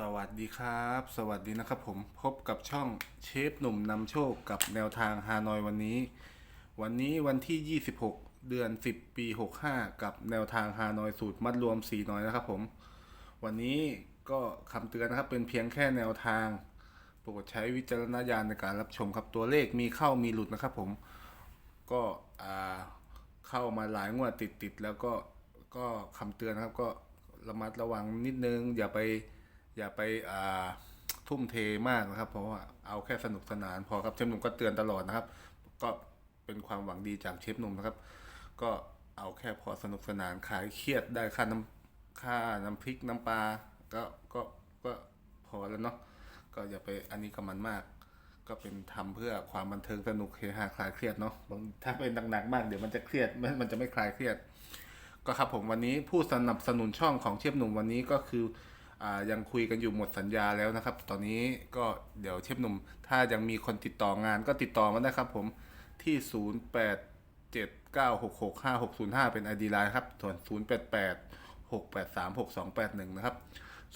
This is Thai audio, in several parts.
สวัสดีครับ สวัสดีนะครับผมพบกับช่องเชฟหนุ่มนำโชคกับแนวทางฮานอยวันนี้ วันนี้วันที่ 26 เดือน 10 ปี 65 กับแนวทางฮานอยสูตรมัดรวม4น้อยนะครับผม วันนี้ก็คำเตือนนะครับเป็นเพียงแค่แนวทางโปรดใช้วิจารณญาณในการรับชมครับตัวเลขมีเข้ามีหลุดนะครับผมก็อ่าเข้ามาหลายงวดติดติดๆแล้วก็ก็คำเตือนนะครับก็ระมัดระวังนิดนึงอย่าไป อย่าไปอ่าทุ่มเทมากนะครับ เพราะว่าเอาแค่สนุกสนานพอครับเชฟหนุ่มก็เตือนตลอดนะครับ ก็เป็นความหวังดีจากเชฟหนุ่มนะครับ ก็เอาแค่พอสนุกสนานขายเครียดได้ค่าน้ำค่าน้ำพริกน้ำปลาก็ก็ก็พอแล้วเนาะก็อย่าไปอันนี้กับมันมาก ก็เป็นทำเพื่อความบันเทิงสนุกเฮฮาคลายเครียดเนาะบางถ้าเป็นหนักๆมากเดี๋ยวมันจะเครียดมันมันจะไม่คลายเครียด ก็ครับผมวันนี้ผู้สนับสนุนช่องของเชฟหนุ่มวันนี้ก็คือ ยังคุยกันอยู่หมดสัญญาแล้วนะครับ ตอนนี้ก็เดี๋ยวเชฟหนุ่ม ถ้ายังมีคนติดต่องานก็ติดต่อมาได้ครับผมที่ 0 8 7 9 6 6 5 6 0 5 เป็น ID ไลน์ครับ ส่วน 0 8 8 6 8 3 6 2 8 1 นะครับ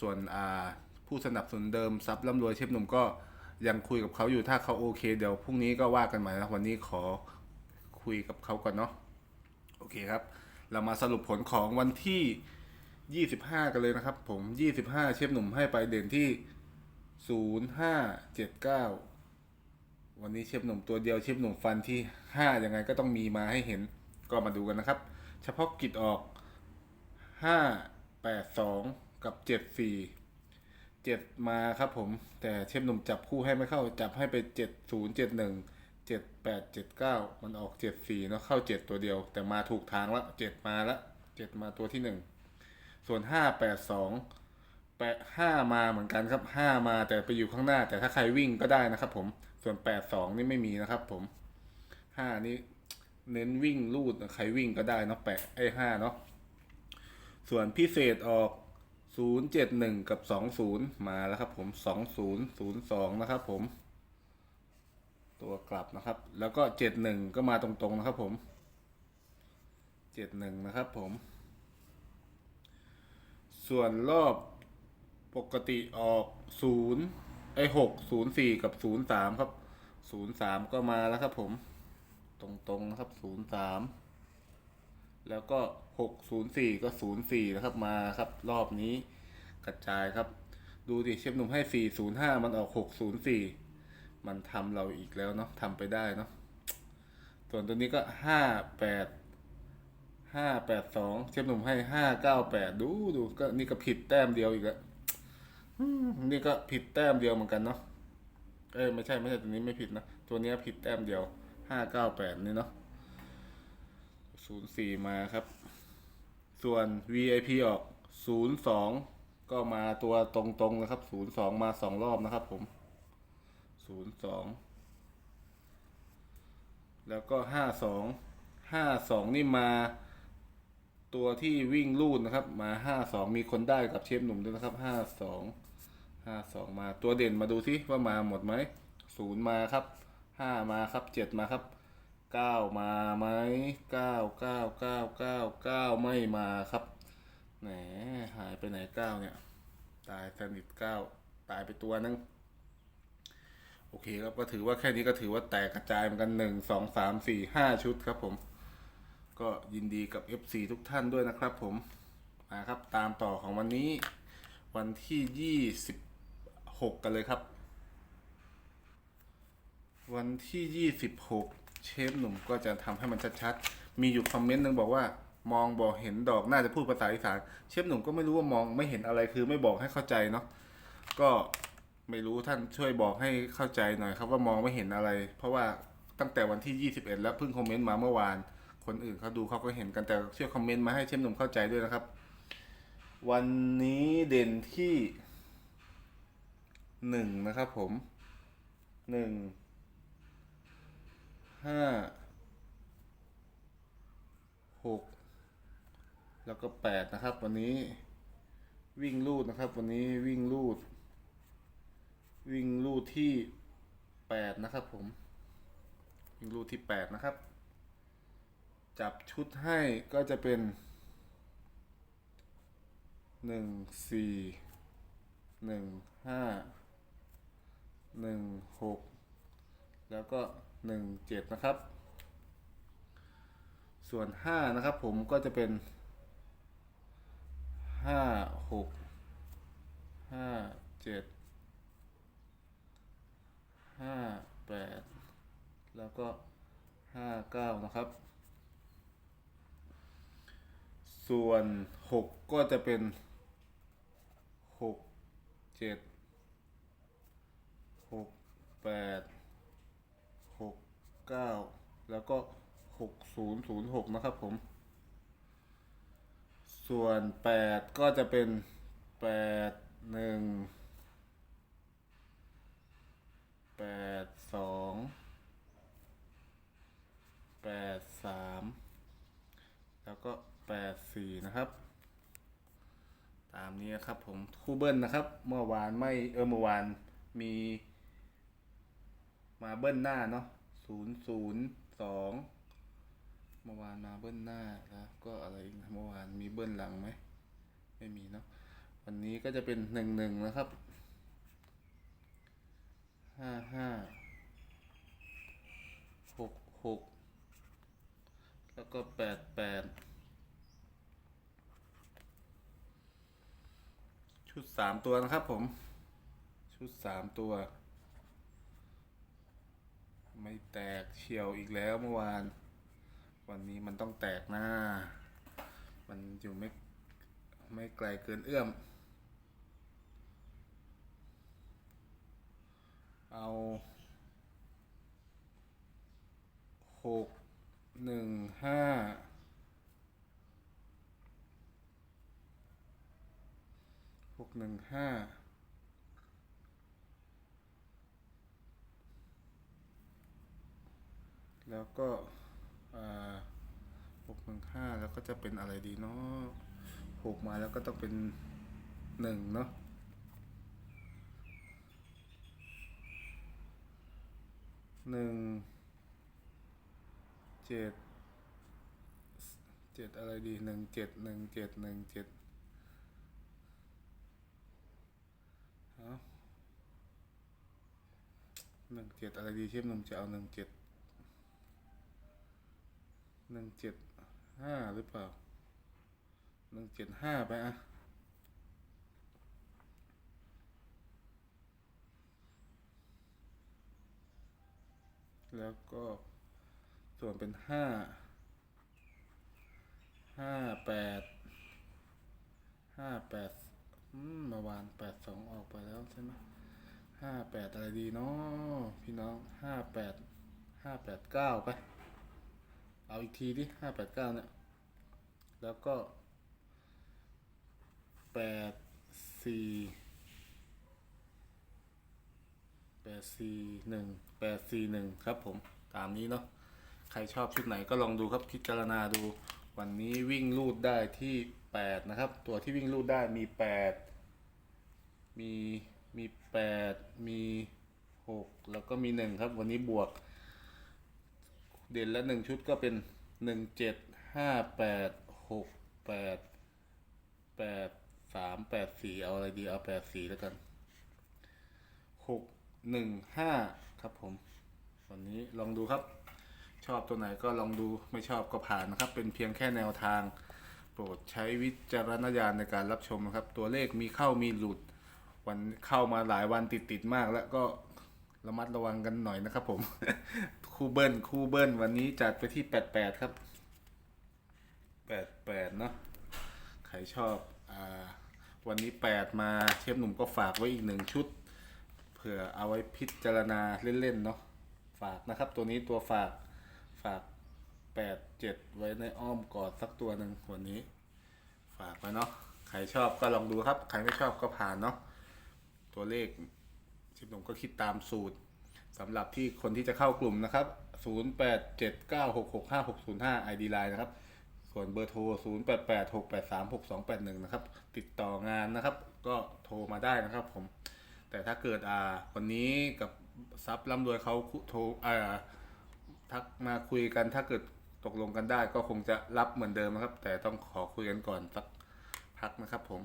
ส่วนอ่าผู้สนับสนุนเดิมซับร่ำรวยเชฟหนุ่มก็ยังคุยกับเขาอยู่ถ้าเขาโอเค เดี๋ยวพรุ่งนี้ก็ว่ากันใหม่นะวันนี้ขอคุยกับเขาก่อนเนาะโอเคครับ เรามาสรุปผลของวันที่ 25กันเลยนะครับ ผม25เชฟหนุ่มให้ไปเด่นที่0579วันนี้เชฟหนุ่มตัวเดียวเชฟหนุ่มฟันที่5ยังไงก็ต้องมีมาให้เห็นก็มาดูกันนะครับ เฉพาะกิจออก5 8 2กับ7 4 7มาครับผม แต่เชฟหนุ่มจับคู่ให้ไม่เข้าจับให้ไป70 71เจ็ดแปดเจ็ดเก้ามันออกเจ็ดสี่เนาะเข้าเจ็ดตัวเดียว แต่มาถูกทางละเจ็ดมาละเจ็ดมาตัวที่หนึ่ง ส่วนห้าแปดสองแปดห้ามาเหมือนกันครับห้ามาแต่ไปอยู่ข้างหน้า แต่ถ้าใครวิ่งก็ได้นะครับผมส่วนแปดสองนี่ไม่มีนะครับผมห้านี่เน้นวิ่งลูดใครวิ่งก็ได้เนาะแปดไอ้ห้าเนาะส่วนพิเศษออกศูนย์เจ็ดหนึ่งกับสองศูนย์มาแล้วครับผมสองศูนย์ศูนย์สองนะครับผม ตัวกลับนะครับ แล้วก็เจ็ดหนึ่งก็มาตรงๆนะครับผมเจ็ดหนึ่งนะครับผม ส่วนรอบปกติออกศูนย์ไอหกศูนย์สี่กับศูนย์สามครับศูนย์สามก็มาแล้วครับผม ตรงๆนะครับศูนย์สามแล้วก็หกศูนย์สี่ก็ศูนย์สี่นะครับมาครับ รอบนี้กระจายครับ ดูดิเชฟหนุ่มให้สี่ศูนย์ห้ามันออกหกศูนย์สี่มันทำเราอีกแล้วเนาะทำไปได้เนาะส่วนตัวนี้ก็ห้าแปด ห้าแปดสองเชฟหนุ่มให้ห้าเก้าแปดดูดูก็นี่ก็ผิดแต้มเดียวอีกแล้วนี่ก็ผิดแต้มเดียวเหมือนกันเนาะเอ้ไม่ใช่ไม่ใช่ตัวนี้ไม่ผิดนะตัวนี้ผิดแต้มเดียวห้าเก้าแปดนี่เนาะศูนย์สี่มาครับ ส่วน VIP ออกศูนย์สองก็มาตัวตรงๆนะครับศูนย์สองมาสองรอบนะครับ ผมศูนย์สองแล้วก็ห้าสองห้าสองนี่มา ตัวที่วิ่งลูดนะครับ มาห้าสองมีคนได้กับเชฟหนุ่มด้วยนะครับห้าสองห้าสองมาตัวเด่นมาดูสิว่ามาหมดไหมศูนย์มาครับห้ามาครับเจ็ดมาครับเก้ามาไหมเก้าเก้าเก้าเก้าเก้าไม่มาครับแหมหายไปไหนเก้าเนี่ย ตายสนิทเก้าตายไปตัวนึงโอเคครับก็ถือว่าแค่นี้ก็ถือว่าแตกกระจายเหมือนกันหนึ่งสองสามสี่ห้าชุดครับผม ก็ยินดีกับ FC ทุกท่านด้วยนะครับผมมาครับตามต่อของวันนี้วันที่ยี่สิบหกกันเลยครับ วันที่ยี่สิบหกเชฟหนุ่มก็จะทำให้มันชัดๆ มีอยู่คอมเมนต์หนึ่งบอกว่ามองบอกเห็นดอกน่าจะพูดภาษาอีสานเชฟหนุ่มก็ไม่รู้ว่ามองไม่เห็นอะไรคือไม่บอกให้เข้าใจเนาะก็ไม่รู้ท่านช่วยบอกให้เข้าใจหน่อยครับว่ามองไม่เห็นอะไร เพราะว่าตั้งแต่วันที่ 21 แล้วเพิ่งคอมเมนต์มาเมื่อวาน คนอื่นเขาดูเขาก็เห็นกันแต่ช่วยคอมเมนต์มาให้เชฟหนุ่มเข้าใจด้วยนะครับ วันนี้เด่นที่หนึ่งนะครับผมหนึ่งห้าหกแล้วก็แปดนะครับ วันนี้วิ่งลูดนะครับ วันนี้วิ่งลูด วิ่งลูดที่แปดนะครับผมวิ่งลูดที่แปดนะครับ จับชุดให้ก็จะเป็นหนึ่งสี่หนึ่งห้าหนึ่งหกแล้วก็หนึ่งเจ็ดนะครับ ส่วนห้านะครับผมก็จะเป็นห้าหกห้าเจ็ดห้าแปดแล้วก็ห้าเก้านะครับ ส่วน 6 ก็จะเป็น 6 7 6 8 6 9 แล้วก็ 6006 นะครับผม ส่วน 8 ก็จะเป็น 8 1 นะครับผมคู่เบิ้ลนะครับ เมื่อวานไม่เออเมื่อวานมี มาเบิ้ลหน้าเนาะศูนย์ศูนย์สองเมื่อวานมาเบิ้ลหน้าแล้วก็อะไรอีกเมื่อวานมีเบิ้ลหลังไหมไม่มีเนาะวันนี้ก็จะเป็นหนึ่งหนึ่งนะครับห้าห้าหกหกแล้วก็แปดแปด ชุดสามตัวนะครับผม ชุดสามตัว ไม่แตกเฉียวอีกแล้วเมื่อวาน วันนี้มันต้องแตกหน้า มันอยู่ไม่ไม่ไกลเกินเอื้อม เอาหกหนึ่งห้า หนึ่งห้าแล้วก็หกหนึ่งห้าแล้วก็จะเป็นอะไรดีเนาะหกมาแล้วก็ต้องเป็นหนึ่งเนาะหนึ่งเจ็ดเจ็ดอะไรดีหนึ่งเจ็ดหนึ่งเจ็ดหนึ่งเจ็ดเอา หนึ่งเจ็ดอะไรดีเชฟหนุ่มจะเอาหนึ่งเจ็ดหนึ่งเจ็ดห้าหรือเปล่าหนึ่งเจ็ดห้าไปอะแล้วก็ส่วนเป็นห้าห้าแปดห้าแปดอืมเมื่อวานแปดสองออกไปแล้วใช่ไหม ห้าแปดอะไรดีเนาะพี่น้องห้าแปดห้าแปดเก้าไป เอาอีกทีดิห้าแปดเก้าเนี่ย แล้วก็แปดสี่แปดสี่หนึ่งแปดสี่หนึ่งครับผมตามนี้เนาะใครชอบชุดไหนก็ลองดูครับพิจารณาดูวันนี้วิ่งลูดได้ที่แปดนะครับ ตัวที่วิ่งลูดได้มีแปดมี มีแปดมีหกแล้วก็มีหนึ่งครับ วันนี้บวก เด่นละหนึ่งชุดก็เป็นหนึ่งเจ็ดห้าแปดหกแปดแปดสามแปดสี่เอาอะไรดีเอาแปดสี่แล้วกันหกหนึ่งห้าครับผม วันนี้ลองดูครับ ชอบตัวไหนก็ลองดูไม่ชอบก็ผ่านนะครับ เป็นเพียงแค่แนวทาง โปรดใช้วิจารณญาณในการรับชมนะครับ ตัวเลขมีเข้ามีหลุด วันเข้ามาหลายวันติดติดๆมาก แล้วก็ระมัดระวังกันหน่อยนะครับ ผมคู่เบิ้ลคู่เบิ้ลวันนี้จัดไปที่88ครับ88เนาะใครชอบอ่าวันนี้8มาเชฟหนุ่มก็ฝากไว้อีกหนึ่งชุดเผื่อเอาไว้พิจารณาเล่นๆเนาะฝากนะครับ ตัวนี้ตัวฝากฝาก8 7ไว้ในอ้อมกอดสักตัวหนึ่งวันนี้ ฝากไว้เนาะใครชอบก็ลองดูครับ ใครไม่ชอบก็ผ่านเนาะ ตัวเลขชิปหนุ่มก็คิดตามสูตรสำหรับที่คนที่จะเข้ากลุ่มนะครับ 0879665605 ID Line นะครับ ส่วนเบอร์โทร 0886836281 นะครับ ติดต่องานนะครับ ก็โทรมาได้นะครับผม แต่ถ้าเกิดอ่าวันนี้กับซับร่ำรวยเขาโทรอ่าทักมาคุยกันถ้าเกิดตกลงกันได้ก็คงจะรับเหมือนเดิมนะครับ แต่ต้องขอคุยกันก่อนสักพักนะครับผม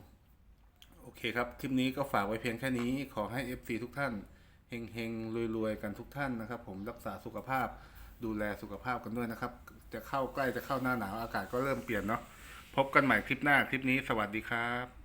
โอเคครับ คลิปนี้ก็ฝากไว้เพียงแค่นี้ ขอให้ FC ทุกท่านเฮงเฮงรวยรวยๆกันทุกท่านนะครับ ผมรักษาสุขภาพดูแลสุขภาพกันด้วยนะครับ จะเข้าใกล้จะเข้าหน้าหนาวอากาศก็เริ่มเปลี่ยนเนาะพบกันใหม่คลิปหน้าคลิปนี้สวัสดีครับ